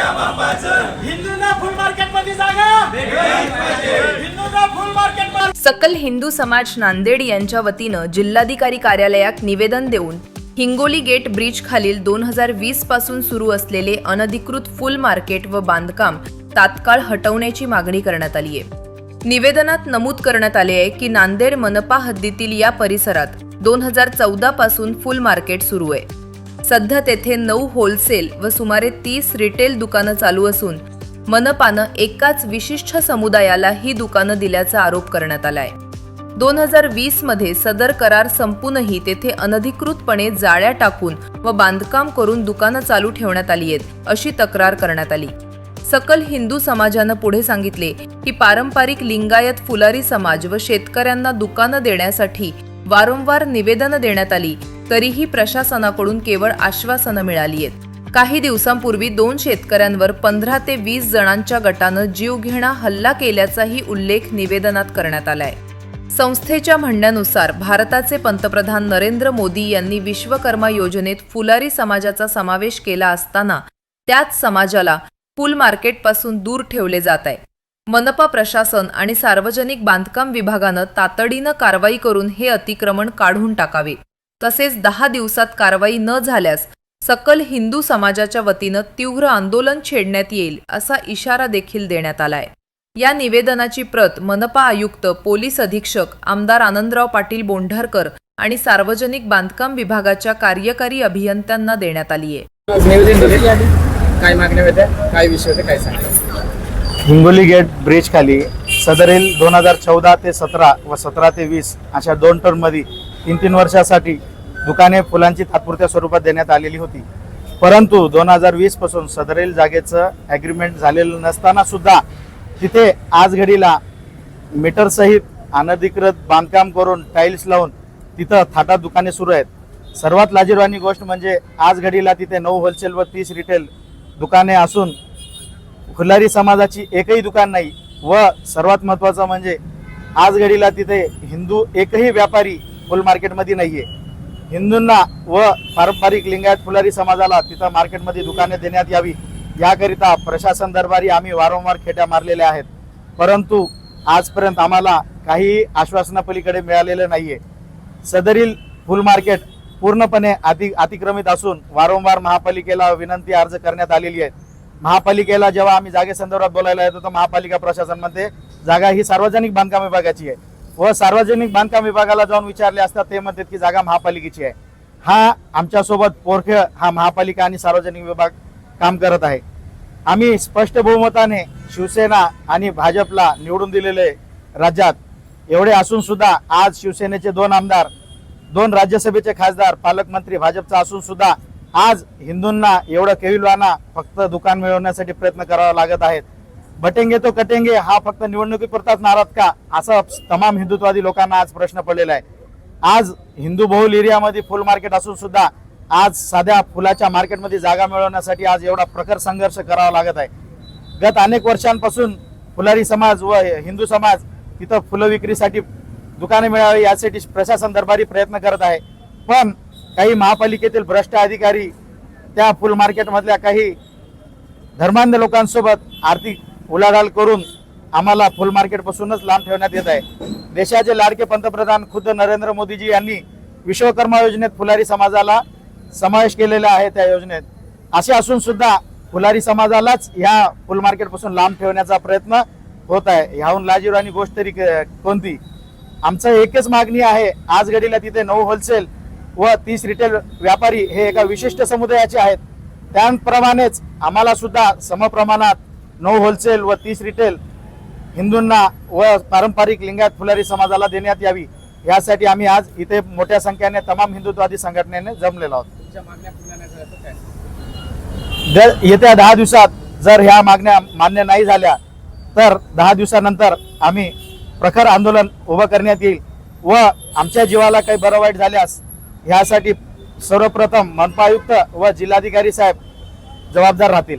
हिंदूंना फुल मार्केटमध्ये जागा. हिंदूंना फुल मार्केट सकल हिंदू समाज नांदेड यांच्या वतीनं जिल्हाधिकारी कार्यालयात निवेदन देऊन हिंगोली गेट ब्रिज खालील दोन हजार वीसपासून सुरू असलेले अनधिकृत फुल मार्केट व बांधकाम तात्काळ हटवण्याची मागणी करण्यात आली आहे. निवेदनात नमूद करण्यात आले आहे की नांदेड मनपा हद्दीतील या परिसरात दोन हजार चौदा पासून फुल मार्केट सुरू आहे. सध्या तेथे नऊ होलसेल व सुमारे तीस रिटेल दुकानं चालू असून मनपानं एकाच विशिष्ट समुदायाला ही दुकानं दिल्याचा आरोप करण्यात आलाय. दोन हजार वीसमध्ये सदर करार संपूनही तेथे अनधिकृतपणे जाळ्या टाकून व बांधकाम करून दुकानं चालू ठेवण्यात आली आहेत अशी तक्रार करण्यात आली. सकल हिंदू समाजानं पुढे सांगितले की पारंपरिक लिंगायत फुलारी समाज व शेतकऱ्यांना दुकानं देण्यासाठी वारंवार निवेदनं देण्यात आली तरीही प्रशासनाकडून केवळ आश्वासनं मिळाली आहेत. काही दिवसांपूर्वी दोन शेतकऱ्यांवर पंधरा ते वीस जणांच्या गटानं जीवघेणा हल्ला केल्याचाही उल्लेख निवेदनात करण्यात आलाय. संस्थेच्या म्हणण्यानुसार भारताचे पंतप्रधान नरेंद्र मोदी यांनी विश्वकर्मा योजनेत फुलारी समाजाचा समावेश केला असताना त्याच समाजाला फुल मार्केटपासून दूर ठेवले जात आहे. मनपा प्रशासन आणि सार्वजनिक बांधकाम विभागानं तातडीनं कारवाई करून हे अतिक्रमण काढून टाकावे. तसेच दहा दिवसात कारवाई न झाल्यास सकल हिंदू समाजाच्या वतीनं तीव्र आंदोलन छेडण्यात येईल असा इशारा देखील देण्यात आलाय. या निवेदनाची प्रत मनपा आयुक्त पोलीस अधीक्षक आमदार आनंदराव पाटील बोंढारकर आणि सार्वजनिक बांधकाम विभागाच्या कार्यकारी अभियंत्यांना देण्यात आली आहे. आज निवेदन दिले काय मागण्या होत्या? काय विषय होते? काय सांगा हिंगोली गेट ब्रिज खाली सदरील दोन हजार चौदा ते सतरा व सतरा ते वीस अशा दोन टर्ममध्ये तीन तीन वर्षासाठी दुकाने फुलांची तात्पुरत्या स्वरूपात देण्यात आलेली होती. परंतु दोन हजार वीसपासून सदरेल जागेचं ॲग्रीमेंट झालेलं नसताना सुद्धा तिथे आज घडीला मीटरसहित अनधिकृत बांधकाम करून टाईल्स लावून तिथं थाटा दुकाने सुरू आहेत. सर्वात लाजीरवाणी गोष्ट म्हणजे आज घडीला तिथे नऊ होलसेल व तीस रिटेल दुकाने असून खुलारी समाजाची एकही दुकान नाही व सर्वात महत्त्वाचं म्हणजे आज घडीला तिथे हिंदू एकही व्यापारी फुल मार्केटमध्ये नाहीये. हिंदूंना व पारंपरिक लिंगायत फुलारी समाजाला तिथं मार्केटमध्ये दुकाने देण्यात यावी याकरिता प्रशासन दरबारी आम्ही वारंवार खेट्या मारलेल्या आहेत. परंतु आजपर्यंत आम्हाला काही आश्वासनापलीकडे मिळालेलं नाही आहे सदरील फुल मार्केट पूर्णपणे अति अतिक्रमित असून वारंवार महापालिकेला विनंती अर्ज करण्यात आलेली आहे. महापालिकेला जेव्हा आम्ही जागेसंदर्भात बोलायला येतो तर महापालिका प्रशासन म्हणते जागा ही सार्वजनिक बांधकाम विभागाची आहे. व सार्वजनिक बांधकाम विभागाला जाऊन विचारले असता ते म्हणतात की जागा महापालिकेची आहे. हा आमच्यासोबत पोरखे हा महापालिका आणि सार्वजनिक विभाग काम करत आहे. आम्ही स्पष्ट बहुमताने शिवसेना आणि भाजपला निवडून दिलेले राज्यात एवढे असून सुद्धा आज शिवसेनेचे दोन आमदार दोन राज्यसभेचे खासदार पालकमंत्री भाजपचा असून सुद्धा आज हिंदूंना एवढं केविलवाना फक्त दुकान मिळवण्यासाठी प्रयत्न करावा लागत आहेत. बटेंगे तो कटेंगे हा फक्त निवडणुकीपुरताच नाराज का? असा तमाम हिंदुत्वादी लोकांना आज प्रश्न पडलेला आहे. आज हिंदू बहुल एरियामध्ये फुल मार्केट असून सुद्धा आज साध्या फुलाच्या मार्केटमध्ये जागा मिळवण्यासाठी आज एवढा प्रखर संघर्ष करावा लागत आहे. गत अनेक वर्षांपासून फुलारी समाज व हिंदू समाज तिथं फुलं विक्रीसाठी दुकाने मिळावी यासाठी प्रशासन दरबारी प्रयत्न करत आहे. पण काही महापालिकेतील भ्रष्ट अधिकारी त्या फुल मार्केटमधल्या काही धर्मांध लोकांसोबत आर्थिक उलाढाल करून आम्हाला फुल मार्केटपासूनच लांब ठेवण्यात येत आहे. देशाचे लाडके पंतप्रधान खुद्द नरेंद्र मोदीजी यांनी विश्वकर्मा योजनेत फुलारी समाजाला समावेश केलेला आहे त्या योजनेत. असे असून सुद्धा फुलारी समाजालाच ह्या फुल मार्केटपासून लांब ठेवण्याचा प्रयत्न होत आहे. ह्याहून लाजीवराणी गोष्ट तरी कोणती? आमचं एकच मागणी आहे आज घडीला तिथे नऊ होलसेल व तीस रिटेल व्यापारी हे एका विशिष्ट समुदायाचे आहेत. त्याप्रमाणेच आम्हाला सुद्धा समप्रमाणात नऊ होलसेल व तीस रिटेल हिंदूंना व पारंपरिक लिंगायत फुलारी समाजाला देण्यात यावी. यासाठी आम्ही आज इथे मोठ्या संख्येने तमाम हिंदुत्वादी संघटनेने जमलेलो आहोत. जर येत्या दहा दिवसात जर ह्या मागण्या मान्य नाही झाल्या तर दहा दिवसानंतर आम्ही प्रखर आंदोलन उभं करण्यात येईल व आमच्या जीवाला काही बरं वाईट झाल्यास ह्यासाठी सर्वप्रथम मनपा आयुक्त व जिल्हाधिकारी साहेब जबाबदार राहतील.